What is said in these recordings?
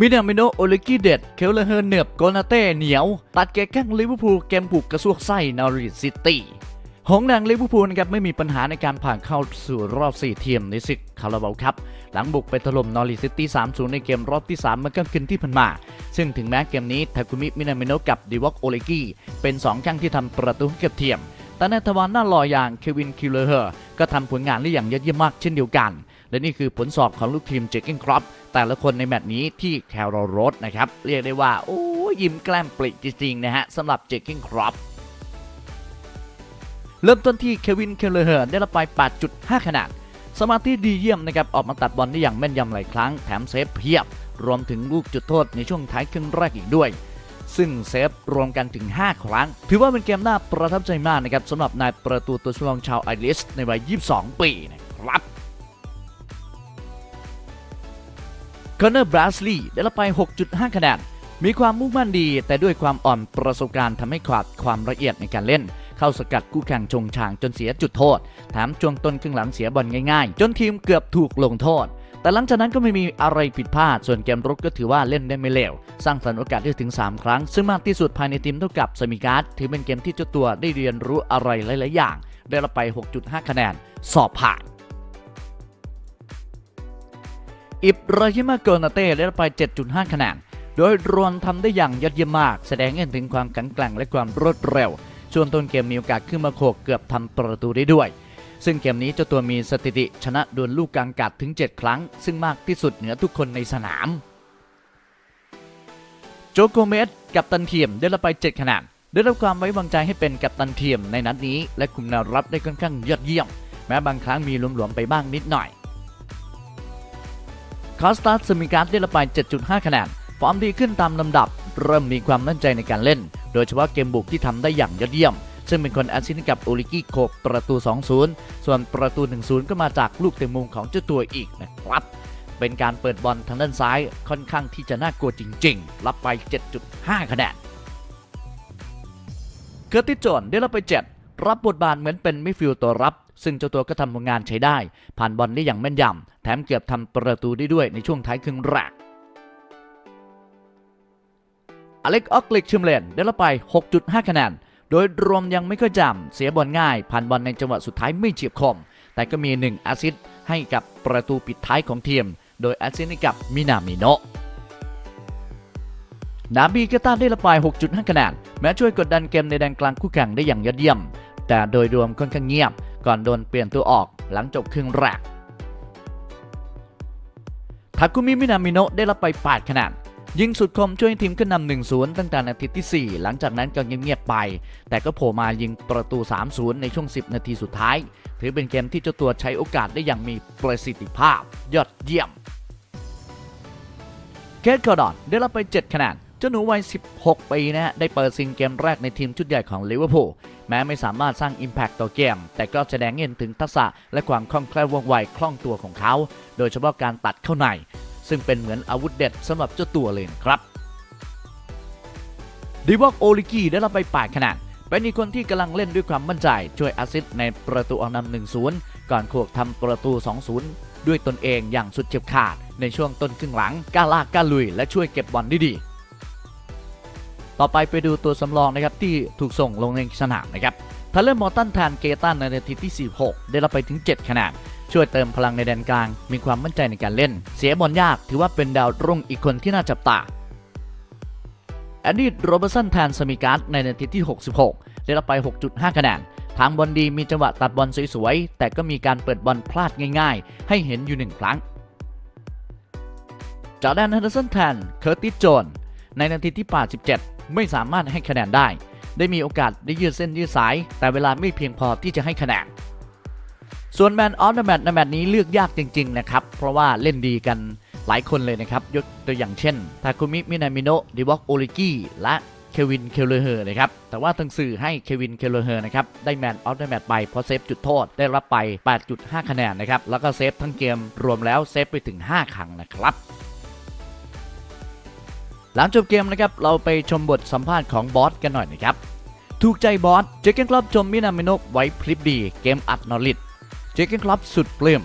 มินามิโนโอลิกิเด็ดเคลเลอร์เฮอร์เนือบโกนาเต้เหนียว ตัดแกแข้งลิเวอร์พูลเกมบุกกระซวกไส้นอริซิตี้หงส์แดงลิเวอร์พูลนะครับไม่มีปัญหาในการผ่านเข้าสู่รอบ 4 ทีมในศึกคาราบาวครับ หลังบุกไปถล่มนอริซิตี้ 3-0 ในเกมรอบที่ 3 เมื่อกลางคืนที่ผ่านมา ซึ่งถึงแม้เกมนี้ทาคุมิมินามิโนกับดิวอกโอเลกิเป็น2ข้างที่ทำประตูให้กับทีมแต่ในทวารหน้าลอยอย่างเควินคิลเลอร์ก็ทำผลงานได้อย่างยอดเยี่ยมมากเช่นเดียวกัน และนี่คือผลสอบของลูกทีมเจคเกนครอปแต่ละคนในแมตช์นี้ที่แคโรโรสนะครับเรียกได้ว่าโอ้ยิ้มแกล้มปริจริงๆนะฮะสำหรับเจคเกนครอปเริ่มต้นที่เควินเคลเลอร์ได้รับไป 8.5คะแนนสมาธิดีเยี่ยมนะครับออกมาตัดบอลได้อย่างแม่นยำหลายครั้งแถมเซฟเพียบ รวมถึงลูกจุดโทษในช่วงท้ายครึ่งแรกอีกด้วย ซึ่งเซฟรวมกันถึง 5 ครั้ง ถือว่าเป็นเกมน่าประทับใจมากนะครับสำหรับนายประตูตัวสำรองชาวไอริสในวัย 22 ปีนะ คอนเนอร์บราสลีย์ได้รับไป 6.5 คะแนน มีความมุ่งมั่นดี แต่ด้วยความอ่อนประสบการณ์ทำให้ขาดความละเอียดในการเล่น เข้าสกัดคู่แข่งชงชางจนเสียจุดโทษ แถมช่วงต้นครึ่งหลังเสียบอลง่ายๆ จนทีมเกือบถูกลงโทษ แต่หลังจากนั้นก็ไม่มีอะไรผิดพลาด ส่วนเกมรุกก็ถือว่าเล่นได้ไม่เลว สร้างสรรค์โอกาสได้ถึง 3 ครั้ง ซึ่งมากที่สุดภายในทีมเท่ากับสมิการ์ดถือเป็นเกมที่เจ้าตัวได้เรียนรู้อะไรหลายๆอย่าง ได้รับไป 6.5 คะแนน สอบผ่าน อิบราฮิมาโกนาเต้ได้รับไป 7.5 คะแนน โดยรวมทำได้อย่างยอดเยี่ยมมาก แสดงให้เห็นถึงความแข็งแกร่งและความรวดเร็ว ช่วงต้นเกมมีโอกาสขึ้นมาโขกเกือบทำประตูได้ด้วย ซึ่งเกมนี้เจ้าตัวมีสถิติชนะดวลลูกกลางกัดถึง 7 ครั้ง ซึ่งมากที่สุดเหนือทุกคนในสนาม โจโกเมสกัปตันเทียมได้รับไป 7 คะแนนได้รับความไว้วางใจให้เป็นกัปตันเทียมในนัดนี้ และคุมแนวรับได้ค่อนข้างยอดเยี่ยม แม้บางครั้งมีหลวมๆไปบ้างนิดหน่อย คอสตัสสมิการ์ดได้รับไป 7.5 คะแนน ฟอร์มดีขึ้นตามลำดับ เริ่มมีความมั่นใจในการเล่น โดยเฉพาะเกมบุกที่ทำได้อย่างยอดเยี่ยม ซึ่งเป็นคนแอสซิสต์กับโอลิกิโคกประตู 2-0 ส่วนประตู 1-0 ก็มาจากลูกเตะมุมของเจ้าตัวอีกนะครับ เป็นการเปิดบอลทางด้านซ้ายค่อนข้างที่จะน่ากลัวจริง ๆ รับไป 7.5 คะแนน เคอร์ติสโจนได้รับไป 7 รับบทบาทเหมือนเป็นมิฟิลตัวรับ ซึ่งเจ้าตัวก็ทำผลงานใช้ได้ ผ่านบอลได้อย่างแม่นยำ แถมเกือบทำประตูได้ด้วยในช่วงท้ายครึ่งแรกอเล็กออกลิกชิมเลนได้รับไป 6.5 คะแนน โดยรวมยังไม่ค่อยจำเสียบอลง่าย ผ่านบอลในจังหวะสุดท้ายไม่เฉียบคม แต่ก็มี 1 แอสซิสให้กับประตูปิดท้ายของทีม โดยแอสซิสให้กับมินามิโนะนาบีกาตาได้รับไป 6.5 คะแนน แม้ช่วยกดดันเกมในแดนกลางคู่แข่งได้อย่างยอดเยี่ยม แต่โดยรวมค่อนข้างเงียบ ก่อนโดนเปลี่ยนตัวออกหลังจบครึ่งแรก ทาคุมิมินามิโนะได้รับไป 8 คะแนนยิงสุดคมช่วยให้ทีมขึ้นนำ1-0 ตั้งแต่นาทีที่ 4 หลังจากนั้นก็เงียบๆไป แต่ก็โผล่มายิงประตู 3-0 ในช่วง 10 นาทีสุดท้าย ถือเป็นเกมที่เจ้าตัวใช้โอกาสได้อย่างมีประสิทธิภาพ ยอดเยี่ยม เคทคอร์ดอนได้รับไป 7 คะแนน จ้าหนูวัย 16 ปีนะฮะได้เปิดซิงเกมแรกในทีมชุดใหญ่ของลิเวอร์พูลแม้ไม่สามารถสร้าง Impact ต่อเกม แต่ก็แสดงเห็นถึงทักษะและความคล่องแคล่วว่องไวคล่องตัวของเขา โดยเฉพาะการตัดเข้าใน ซึ่งเป็นเหมือนอาวุธเด็ดสำหรับเจ้าตัวเลยครับดิวอกโอลิกีได้รับไป8คะแนนเป็นอีกคนที่กำลังเล่นด้วยความมั่นใจ ช่วยอสซิสต์ในประตูออกนำ1-0 ก่อนโขกทำประตู 2-0 ด้วยตนเองอย่างสุดเฉียบขาด ในช่วงต้นครึ่งหลังกล้าลากกล้าลุย และช่วยเก็บบอลได้ดี ต่อไปไปดูตัวสำรองนะครับที่ถูกส่งลงในสนามนะครับทาเลอร์มอร์ตันแทนเกตันในนาทีที่ 46 ได้รับไปถึง 7 คะแนนช่วยเติมพลังในแดนกลาง มีความมั่นใจในการเล่น เสียบอลยากถือว่าเป็นดาวรุ่งอีกคนที่น่าจับตาแอนดี้โรเบอร์สันแทนสมิการ์ดในนาทีที่ 66 ได้รับไป 6.5 คะแนนทางบอลดีมีจังหวะตัดบอลสวยๆ แต่ก็มีการเปิดบอลพลาดง่ายๆ ให้เห็นอยู่หนึ่งครั้ง จอแดนฮันเดอร์สันแทนเคอร์ติสโจนในนาทีที่ 87 ไม่สามารถให้คะแนนได้ ได้มีโอกาสได้ยืดเส้นยืดสาย แต่เวลาไม่เพียงพอที่จะให้คะแนนส่วนแมนออฟเดอะแมตในแมตช์นี้เลือกยากจริง ๆ นะครับ เพราะว่าเล่นดีกันหลายคนเลยนะครับ ยกตัวอย่างเช่น ทาคุมิ มินามิโนะดิวอกโอริกิและเควิน เคลเลอร์นะครับ แต่ว่าทางสื่อให้เควิน เคลเลอร์นะครับ ได้แมนออฟเดอะแมตไป เพราะเซฟจุดโทษได้รับไป 8.5 คะแนนนะครับ แล้วก็เซฟทั้งเกมรวมแล้วเซฟไปถึง 5 ครั้งนะครับ หลังจบเกมนะครับเราไปชมบทสัมภาษณ์ของบอสกันหน่อยนะครับถูกใจบอสเจคเกนคลับชมมินามิโนะไว้พลิปดีเกมอัดนอริดเจคเกนคลับสุดปลื้ม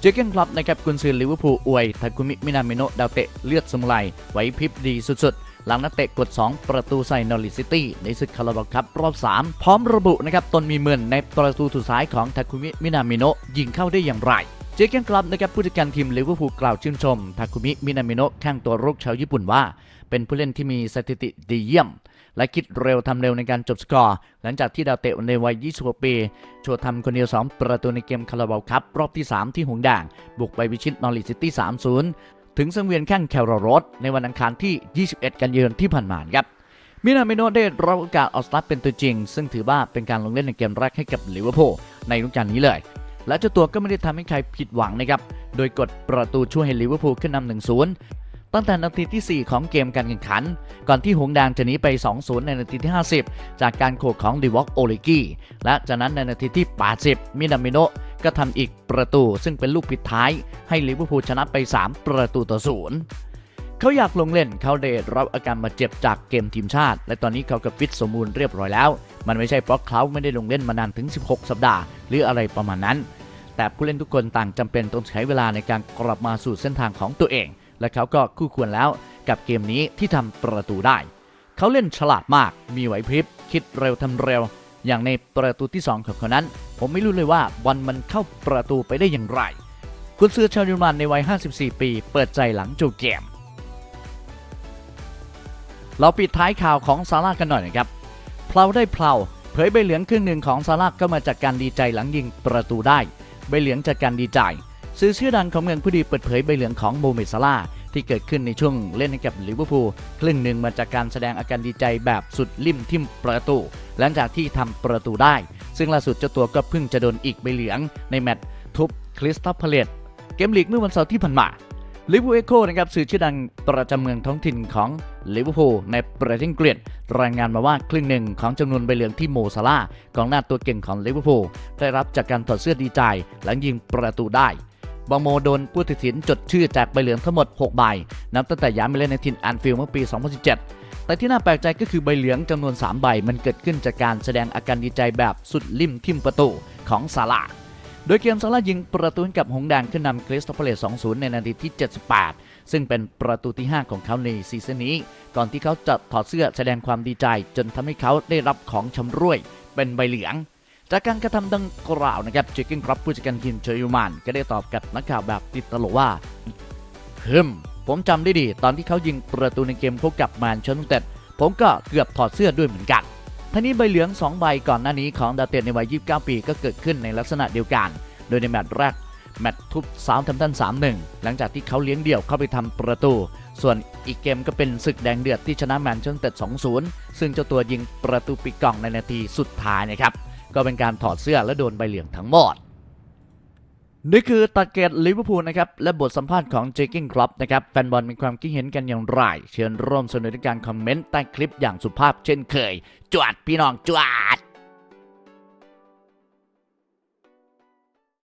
เจอเกนคลับนะครับกุนซือลิเวอร์พูลอวยทาคุมิมินามิโนะดาวเตะเลือดสมุไรไหวพริบดีสุดๆ หลังนักเตะกด 2 ประตูใส่นอริซิตี้ในศึกคาราบาวครับรอบ 3 พร้อมระบุนะครับตนมีเมือนในประตูสุดท้ายของทาคุมิมินามิโนะยิงเข้าได้อย่างไร เจเกนคลับนะครับผู้จัดการทีมลิเวอร์พูลกล่าวชื่นชมทาคุมิมินามิโนะข้างตัวรุกชาวญี่ปุ่นว่า เป็นผู้เล่นที่มีสถิติดีเยี่ยม และคิดเร็วทำเร็วในการจบสกอร์ หลังจากที่ดาวเตะในวัย 26 ปี โชว์ทำคนเดียว 2 ประตูในเกมคาราบาวครับรอบที่ 3 ที่หงด่าง บุกไปวิชิตนอริซิตี้ 3-0 ถึงสังเวียนแข้งแคลรอสในวันอังคารที่ 21 กันยายนที่ผ่านมาครับมินามิโนะได้รับโอกาสออกสตาร์เป็นตัวจริง ซึ่งถือว่าเป็นการลงเล่นในเกมแรกให้กับลิเวอร์พูลในฤดูกาลนี้เลย และเจ้าตัวก็ไม่ได้ทำให้ใครผิดหวังนะครับ โดยกดประตูช่วยให้ลิเวอร์พูลขึ้นนำ1-0ตั้งแต่นาทีที่ 4 ของเกมการแข่งขัน ก่อนที่หงแดงจะหนีไป 2-0 ในนาทีที่ 50 จากการโขกของดิวอกโอลิกีและจากนั้นในนาทีที่ 80 มินามิโนก็ทำอีกประตูซึ่งเป็นลูกปิดท้าย ให้ลิเวอร์พูลชนะไป 3 ประตูต่อศูนย์เขาอยากลงเล่นเขาได้รับอาการบาดเจ็บจากเกมทีมชาติ และตอนนี้เขากับฟิตสมบูรณ์เรียบร้อยแล้ว มันไม่ใช่เพราะเขาไม่ได้ลงเล่นมานานถึง 16 สัปดาห์ หรืออะไรประมาณนั้น แต่ผู้เล่นทุกคนต่างจำเป็นต้องใช้เวลาในการกลับมาสู่เส้นทางของตัวเอง และเขาก็คู่ควรแล้วกับเกมนี้ที่ทำประตูได้ เขาเล่นฉลาดมาก มีไหวพริบ คิดเร็วทำเร็ว อย่างในประตูที่ 2 ของเขานั้น ผมไม่รู้เลยว่าบอลมันเข้าประตูไปได้อย่างไร คุณซื้อชาวเยอรมันในวัย 54 ปี เปิดใจหลังจบเกม เราปิดท้ายข่าวของซาร่ากันหน่อยนะครับ เพลาได้เพลาเผยใบเหลืองครึ่งหนึ่งของซาร่าก็มาจากการดีใจหลังยิงประตูได้ ใบเหลืองจากการดีใจสื่อชื่อดังของเมืองผู้ดีเปิดเผยใบเหลืองของโมเมซาร่าที่เกิดขึ้นในช่วงเล่นกับลิเวอร์พูลครึ่งหนึ่งมาจากการแสดงอาการดีใจแบบสุดลิ่มทิ่มประตู หลังจากที่ทำประตูได้ ซึ่งล่าสุดเจ้าตัวก็เพิ่งจะโดนอีกใบเหลืองในแมตช์ทุบคริสตัลพาเลตเกมลีกเมื่อวันเสาร์ที่ผ่านมา ลิเวอร์พูลเอโคนะครับสื่อชื่อดังประจำเมืองท้องถิ่นของลิเวอร์พูลในประเทศอังกฤษรายงานมาว่าครึ่งหนึ่งของจำนวนใบเหลืองที่โมซาลากองหน้าตัวเก่งของลิเวอร์พูลได้รับจากการถอดเสื้อดีใจหลังยิงประตูได้บางโมโดนผู้ตัดสินจดชื่อจากใบเหลืองทั้งหมด 6 ใบ นับตั้งแต่ย้ายมาเล่นในถิ่นแอนฟิลด์เมื่อปี 2017 แต่ที่น่าแปลกใจก็คือใบเหลืองจำนวน 3 ใบ มันเกิดขึ้นจากการแสดงอาการดีใจแบบสุดลิ่มทิ่มประตูของซาลา โดยเกมซาร่าห์ยิงประตูให้กับหงส์แดงขึ้นนำคริสตัลพาเลต2-0 ในนาทีที่ 78 ซึ่งเป็นประตูที่ 5 ของเขาในซีซั่นนี้ ก่อนที่เขาจะถอดเสื้อแสดงความดีใจ จนทำให้เขาได้รับของชำร่วย เป็นใบเหลือง จากการกระทำดังกล่าวนะครับเจคกินครับผู้จัดการทีมเชอร์ยูมันก็ได้ตอบกับนักข่าวแบบติดตลกว่าฮึมผมจำได้ดี ตอนที่เขายิงประตูในเกมพบกับแมนเชสเตอร์ผมก็เกือบถอดเสื้อด้วยเหมือนกัน ทั้งนี้ใบเหลือง 2 ใบก่อนหน้านี้ของดาเตนในวัย 29 ปีก็เกิดขึ้นในลักษณะเดียวกัน โดยในแมตช์แรกแมตช์ทุบซาวท์แฮมป์ตัน3-1 หลังจากที่เขาเลี้ยงเดี่ยวเข้าไปทำประตู ส่วนอีกเกมก็เป็นศึกแดงเดือดที่ชนะแมนเชสเตอร์2-0 ซึ่งเจ้าตัวยิงประตูปิดกล่องในนาทีสุดท้ายนะครับ ก็เป็นการถอดเสื้อและโดนใบเหลืองทั้งหมด นี่คือตัดเกตลิเวอร์พูลนะครับ และบทสัมภาษณ์ของเจคิงคลับนะครับ แฟนบอลมีความคิดเห็นกันอย่างไร เชิญร่วมสนุนในการคอมเมนต์ใต้คลิปอย่างสุภาพเช่นเคย จวดพี่น้องจวด